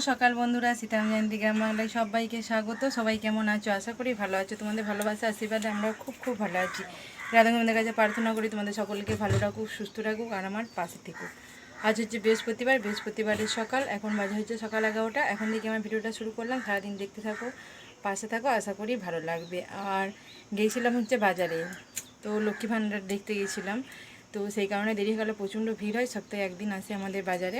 সকাল বন্ধুরা সীতারাম জয়ন্তী গ্রাম বাংলায় সবাইকে স্বাগত। সবাই কেমন আছো? আশা করি ভালো আছো। তোমাদের ভালোবাসা, আশীর্বাদে আমরা খুব খুব ভালো আছি। রাধাগোবিন্দের কাছে প্রার্থনা করি তোমাদের সকলকে ভালো রাখুক, সুস্থ রাখুক আর আমার পাশে থেকুক। আজ হচ্ছে বৃহস্পতিবার, বৃহস্পতিবারের সকাল। এখন বাজে হচ্ছে সকাল এগারোটা। এখন থেকে আমার ভিডিওটা শুরু করলাম। সারাদিন দেখতে থাকো, পাশে থাকো, আশা করি ভালো লাগবে। আর গিয়েছিলাম হচ্ছে বাজারে, তো লক্ষ্মী ভাণ্ডার দেখতে গিয়েছিলাম তো সেই কারণে দেরি হয়ে গেলে, প্রচণ্ড ভিড় হয়। সপ্তাহে একদিন আসে আমাদের বাজারে।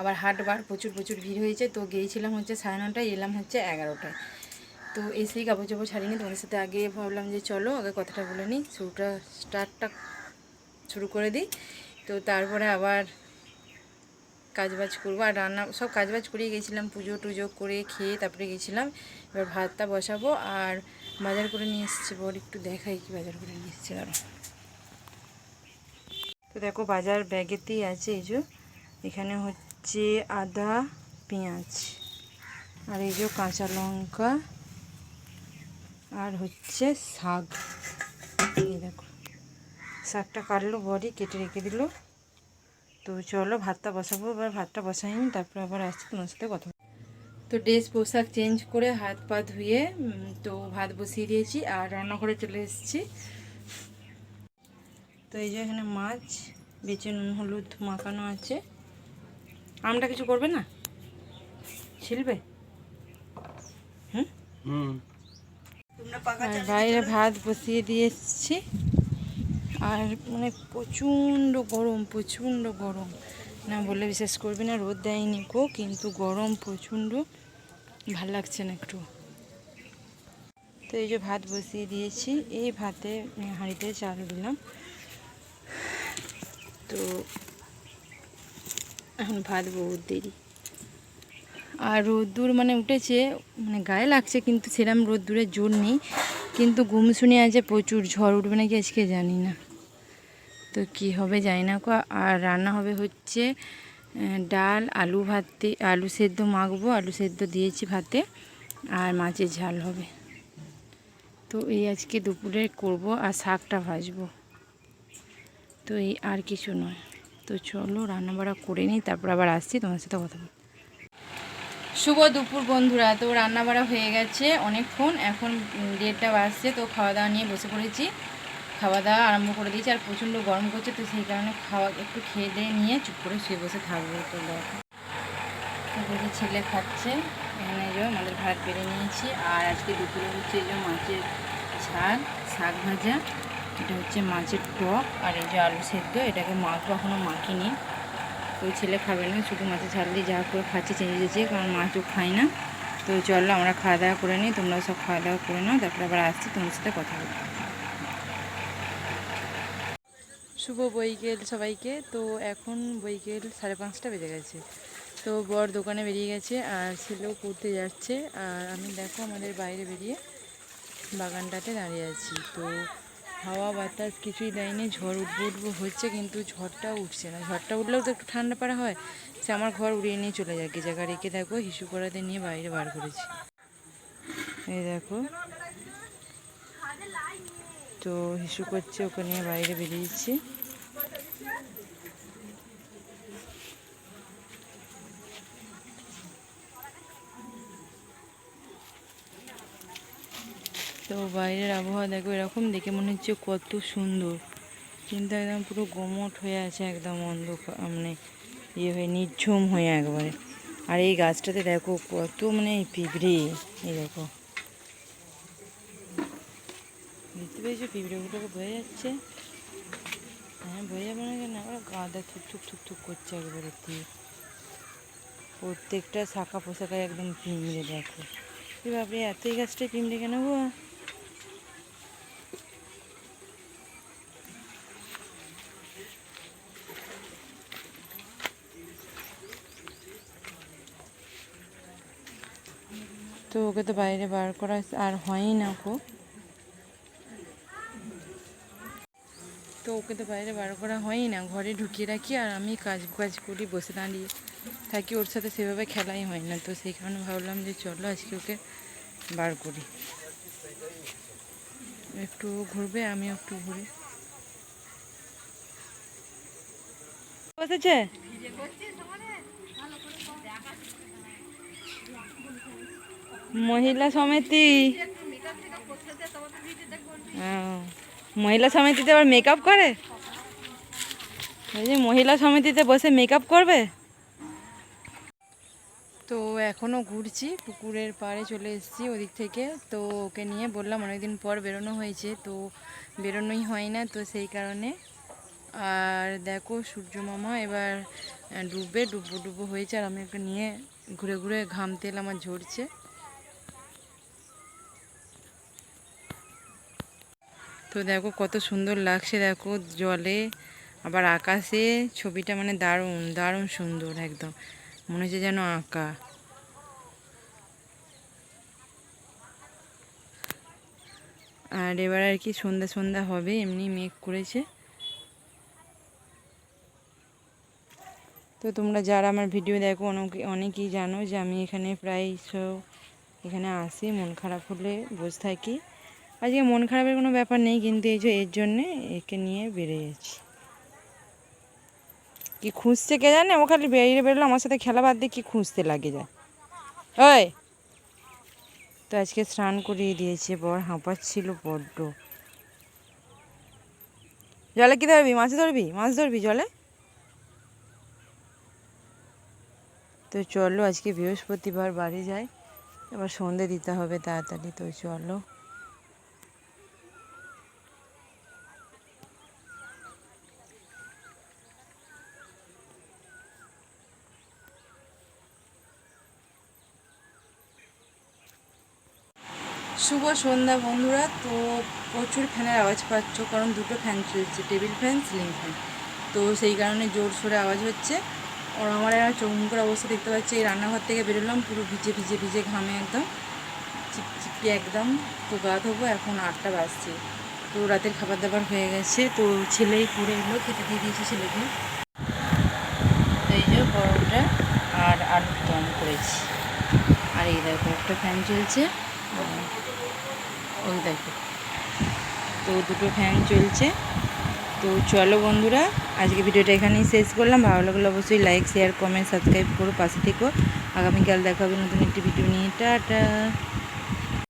আবার হাটবার প্রচুর প্রচুর ভিড় হয়েছে, তো গিয়েছিলাম হচ্ছে সাড়ে নটায়, এলাম হচ্ছে এগারোটায়। তো এসেই কাপড় চাপড় ছাড়িনি, তোমাদের সাথে আগে ভাবলাম যে চলো আগে কথাটা বলে নিই, শুরুটা, স্টার্টটা শুরু করে দিই। তো তারপরে আবার কাজবাজ করব, আর রান্না, সব কাজবাজ করিয়ে গেছিলাম, পুজো টুজো করে খেয়ে তারপরে গেছিলাম, এবার ভাতটা বসাবো, আর বাজার করে নিয়ে এসেছি, বর একটু দেখাই কি বাজার করে নিয়ে এসেছি আরও তো দেখো বাজার ব্যাগেতেই আছে এই যে, এখানে হচ্ছে আদা, পেঁয়াজ। আর এই যে কাঁচা লঙ্কা। আর হচ্ছে শাক। দেখো। শাকটা কাটলো, বড়ি কেটে রেখে দিল। তো চলো ভাতটা বসাবো, এবার ভাতটা বসাইনি তারপর আবার আসছি তোমার সাথে কথা তো ড্রেস পোশাক চেঞ্জ করে হাত পা ধুয়ে তো ভাত বসিয়ে দিয়েছি, আর রান্না করে চলে এসেছি। তো এই যে এখানে মাছ, বেচে নুন, হলুদ মাখানো আছে। আমটা কিছু করবে না? ছিলবে? হুম? হুম। আর বাইরে ভাত বসিয়ে দিয়ে এসেছি। আর মানে প্রচণ্ড গরম প্রচণ্ড গরম। না বলে বিশেষ করবি না রোদ দেয়নি কো কিন্তু গরম প্রচণ্ড। ভালো লাগছে না একটু। তো এই যে ভাত বসিয়ে দিয়েছি এই ভাতে হাঁড়িতে চাল দিলাম। তো এখন ভাত বহুত দেরি। আর রোদ্দুর মানে উঠেছে মানে গায়ে লাগছে কিন্তু সেরম রোদ্দুরের জোর নেই। কিন্তু ঘুম শুনে আছে প্রচুর ঝড় উঠবে নাকি আজকে জানি না। তো কি হবে জানি না আর রান্না হবে হচ্ছে ডাল, আলু ভাতে, আলু সেদ্ধ মাখবো, আলু সেদ্ধ দিয়েছি ভাতে, আর মাছের ঝাল হবে। তো এই আজকে দুপুরে করব আর শাকটা ভাজবো। তো এই আর কিছু নয়। তো চলো রান্না বাড়া করে নিই, তারপর আবার আসছি তোমার সাথে কথা বলব শুভ দুপুর বন্ধুরা, তো রান্না বাড়া হয়ে গেছে অনেকক্ষণ, এখন দেড়টা বাজছে, তো খাওয়া দাওয়া নিয়ে বসে পড়েছি। খাওয়া দাওয়া আরম্ভ করে দিয়েছি, আর প্রচণ্ড গরম করছে, তো সেই কারণে খাওয়া একটু খেয়ে দিয়ে নিয়ে চুপ করে শুয়ে বসে থাকব, তো দেখি। ছেলে খাচ্ছে, এখানে যে আমাদের ভাত পেরে নিয়েছি, আর আজকে দুপুরে হচ্ছে যে মাছের ঝাল, শাক ভাজা। এটা হচ্ছে মাছের টক আর এই যে আলু সেদ্ধ, এটাকে মাখবো এখনও মাখিনি। ওই ছেলে খাবে না, শুধু মাছের ঝাল দিয়ে যা করে খাচ্ছে চেঞ্জ দিয়েছে কারণ মাছও খায় না। তো চলো আমরা খাওয়া দাওয়া করে নিই তোমরা সব খাওয়া দাওয়া করে নাও, তারপরে আবার আসছি তোমার সাথে কথা বলব শুভ বৈকেল সবাইকে। তো এখন বৈকেল সাড়ে পাঁচটা বেজে গেছে। তো বর দোকানে বেরিয়ে গেছে আর ছেলেও পড়তে যাচ্ছে। আর আমি দেখো আমাদের বাইরে বেরিয়ে বাগানটাতে দাঁড়িয়ে আছি। তো হাওয়া, বাতাস কিছুই দেয়নি, ঝড় উঠবো উঠবো হচ্ছে কিন্তু ঝড়টা উঠছে না। ঝড়টা উঠলেও তো একটু ঠান্ডা পাড়া হয়, সে আমার ঘর উড়িয়ে নিয়ে চলে যায় কি জায়গা রেখে দেখো, হিসু করাতে নিয়ে বাইরে বার করেছি। এই দেখো। তো হিসু করছে, ওকে নিয়ে বাইরে বেরিয়েছি। তো বাইরের আবহাওয়া দেখো এরকম দেখে মনে হচ্ছে কত সুন্দর। কিন্তু একদম পুরো গোমট হয়ে আছে, একদম অন্ধকার মানে ইয়ে হয়ে, নির্ঝুম হয়ে একবারে। আর এই গাছটাতে দেখো কত মানে পিঁপড়ে, এই দেখো। দেখতে পেয়েছ পিঁপড়েগুলোকে? বয়ে যাচ্ছে। হ্যাঁ বয়ে যাবে না কেন? আবার গাঁদা থুক থুক থুক থুক করছে একবারে দিয়ে প্রত্যেকটা শাখা পোশাকায় একদম পিঁমড়ে দেখো। বাপরে, এত এই গাছটায় পিঁমড়ে কেন গো? তো ওকে তো বাইরে বার করা আর হয়ই না কো। তো ওকে তো বাইরে বার করা হয়ই না, ঘরে ঢুকিয়ে রাখি আর আমি কাজ কাজ করি, বসে দাঁড়িয়ে থাকি। ওর সাথে সেভাবে খেলাই হয় না, তো সেই কারণে ভাবলাম যে চলো আজকে ওকে বার করি। একটু ঘুরবে আমি একটু ঘুরি। বসেছে? মহিলা সমিতি। ও, মহিলা সমিতিতে আবার মেকআপ করে? যে মহিলা সমিতিতে বসে মেকআপ করবে? তো এখনও ঘুরছি পুকুরের পাড়ে চলে এসেছি ওদিক থেকে। তো ওকে নিয়ে বললাম অনেকদিন পর বেরোনো হয়েছে তো বেরোনোই হয় না তো সেই কারণে। আর দেখো সূর্য মামা এবার ডুববে ডুবো ডুবো হয়েছে আর আমি ওকে নিয়ে ঘুরে ঘুরে ঘাম তেল আমার ঝরছে। তো দেখো কত সুন্দর লাগছে দেখো জলে, আবার আকাশে ছবিটা মানে দারুণ দারুণ সুন্দর একদম। মনে হচ্ছে যেন আঁকা। আর এবার আর কি সন্ধ্যা সন্ধ্যা হবে, এমনি মেঘ করেছে। তো তোমরা যারা আমার ভিডিও দেখো অনেকে, অনেকেই জানো যে আমি এখানে প্রায় সব এখানে আসি, মন খারাপ হলে বসে থাকি। আজকে মন খারাপের কোনো ব্যাপার নেই, কিন্তু এই যে এর জন্যে একে নিয়ে বেরিয়েছি কি খুঁজছে কে জানে? ও খালি বেরিয়ে বেরোলো, আমার সাথে খেলা বাদ দিয়ে কি খুঁজতে লাগে যায়। ওই! তো আজকে স্নান করিয়ে দিয়েছে, বর হাঁপাচ্ছিল বড্ড। জলে কি ধরবি? মাছ ধরবি? মাছ ধরবি জলে? তো চলো, আজকে বৃহস্পতিবার বাড়ি যাই। এবার সন্ধে দিতে হবে তাড়াতাড়ি, তো চলো। শুভ সন্ধ্যা বন্ধুরা। তো প্রচুর ফ্যানের আওয়াজ পাচ্ছ, কারণ দুটো ফ্যান চলছে, টেবিল ফ্যান, সিলিং ফ্যান। তো সেই কারণে জোর সোরে আওয়াজ হচ্ছে। আর আমার একটা চমুকের অবস্থা দেখতে পাচ্ছি, এই রান্নাঘর থেকে বেরোলাম, পুরো ভিজে ভিজে ভিজে ঘামে একদম। চিপচিপি একদম, তো গা ধোবো, এখন আটটা বাজছে। তো রাতের খাবার দাবার হয়ে গেছে, তো ছেলেই করে এলো, খেতে দিয়ে দিয়েছে ছেলেকে। এই যে পরোটা আর আলুর দম করেছি। আর এই দেখো, একটা ফ্যান চলছে। আর ওই দেখো। তো দুটো ফ্যান চলছে। তো চলো বন্ধুরা, আজকে ভিডিওটা এখানেই শেষ করলাম। ভালো লাগলে অবশ্যই লাইক শেয়ার কমেন্ট সাবস্ক্রাইব করো, পাশে থেকো। আগামীকাল দেখা হবে নতুন একটি ভিডিও নিয়ে। টাটা!